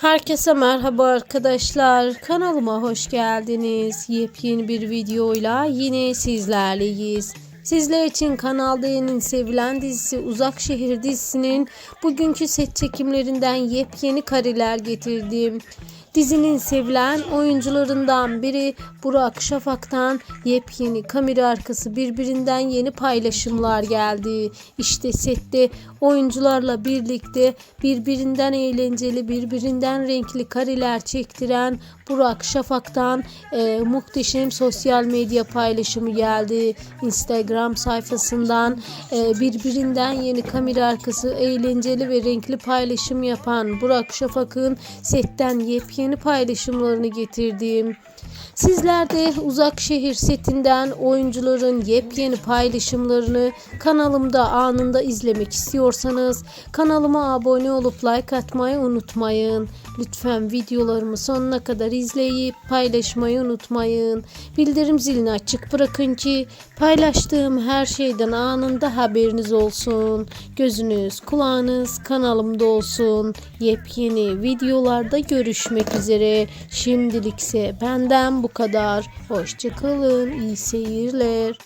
Herkese merhaba arkadaşlar. Kanalıma hoş geldiniz. Yepyeni bir videoyla yine sizlerleyiz. Sizler için Kanal D'nin sevilen dizisi Uzak Şehir dizisinin bugünkü set çekimlerinden yepyeni kareler getirdim. Dizinin sevilen oyuncularından biri Burak Şafak'tan yepyeni kamera arkası birbirinden yeni paylaşımlar geldi. İşte sette oyuncularla birlikte birbirinden eğlenceli, birbirinden renkli kareler çektiren Burak Şafak'tan e, muhteşem sosyal medya paylaşımı geldi. Instagram sayfasından e, birbirinden yeni kamera arkası eğlenceli ve renkli paylaşım yapan Burak Şafak'ın setten yepyeni paylaşımlarını getirdim. Sizler de Uzak Şehir setinden oyuncuların yepyeni paylaşımlarını kanalımda anında izlemek istiyorsanız kanalıma abone olup like atmayı unutmayın. Lütfen videolarımı sonuna kadar izleyip paylaşmayı unutmayın. Bildirim zilini açık bırakın ki paylaştığım her şeyden anında haberiniz olsun. Gözünüz, kulağınız kanalımda olsun. Yepyeni videolarda görüşmek üzere. Şimdilikse benden bu kadar. Hoşçakalın. İyi seyirler.